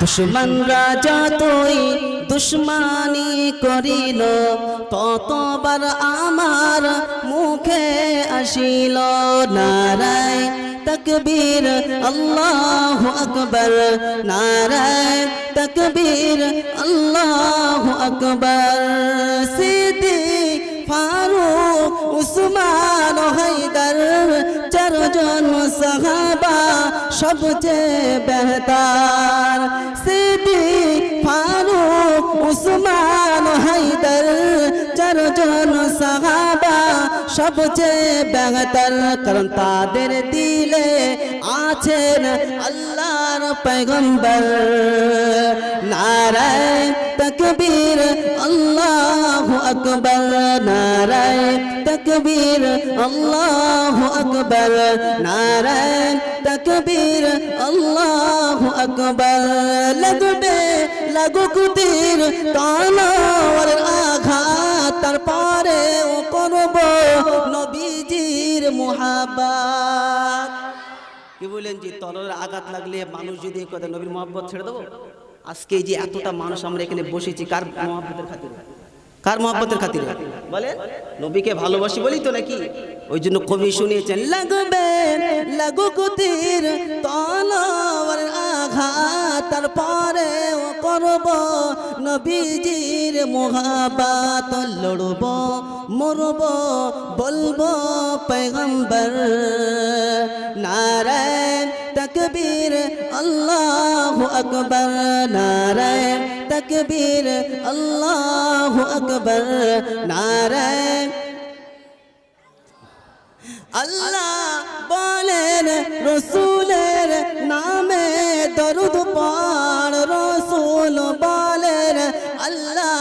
দুশ্মনরা যতই দুশ্মনী করিল, ততবার আমার মুখে আসিল নারায় তকবীর, আল্লাহ আকবর। নারায় তকবীর, আল্লাহ আকবর। সিদ্ধি ফারুক উসমান হায়দার, চারজন সাহাবা সবচেয়ে বেহতার। চারজন সাহাবা সবচেয়ে বেহতার, কারণ তাদের দিলে আছেন আল্লাহর পয়গম্বর। নারায় তকবীর, আল্লাহু আকবার। নারায় তকবীর, আল্লাহু আকবার। নারায় তকবীর, আল্লাহু আকবার। লাগবে লাগুক তীর তলোয়ার মুহাব্বত। কি বলেন যে আঘাত লাগলে মানুষ যদি কথা নবীর ছেড়ে দেবো? আজকে যে এতটা মানুষ আমরা এখানে বসেছি, কার মহব্বতের খাতিরে? কার বলেন, নবীকে ভালোবাসি বলি তো নাকি? ওই জন্য কবি শুনিয়েছেন, লাগবে, লাগু কুতির তলোয়ার আঘাত, তারপরে করব, নবীজির মোহাবাত লড়ব, মরব, বলব পেগম্বর নারায় তকবীর, আল্লাহ আকবর। নারায় তকবীর, আল্লাহ আকবর। নারায় আল্লাহ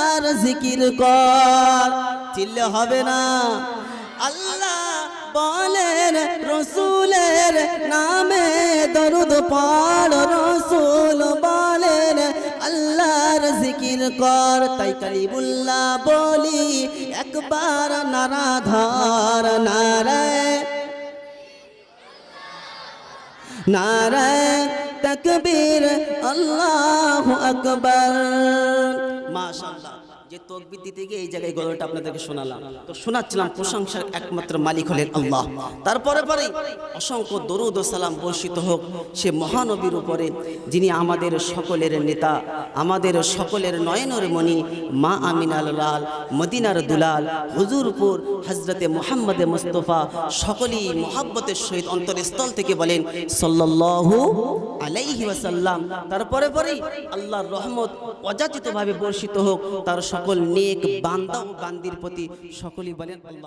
আল্লাহর জিকির কর। চিল্লে হবে না। আল্লাহ বলেন, রসুলের নামে দরুদ পড়। রসুল বলেন, আল্লাহর জিকির কর। তাই কালিবুল্লাহ বলি, একবার নারাধর নারায় নারায় তকবীর, আল্লাহু আকবার। যে দিতে গিয়ে এই জায়গায় আপনাদেরকে শোনালাম। তো শোনাচ্ছিলাম প্রশংসার একমাত্র মালিক হলেন আল্লাহ। তারপরে পরে অসংখ্য দরুদ সালাম বর্ষিত হোক, সে মহানবীর উপরে, যিনি আমাদের সকলের নেতা, আমাদের সকলের নয়নের মণি, মা আমিনাল লাল, মদিনার দুলাল, হুজুরপুর হজরতে মোহাম্মদে মুস্তফা, সকলেই মোহাব্বতের সহিত অন্তরস্থল থেকে বলেন সাল্লাল্লাহু আলাইহি ওয়াসাল্লাম। তারপরে পরেই আল্লাহর রহমত অযাচিতভাবে বর্ষিত হোক, তার সকল নেক বান্দা ও বান্দির প্রতি সকলেই বলেন আমিন।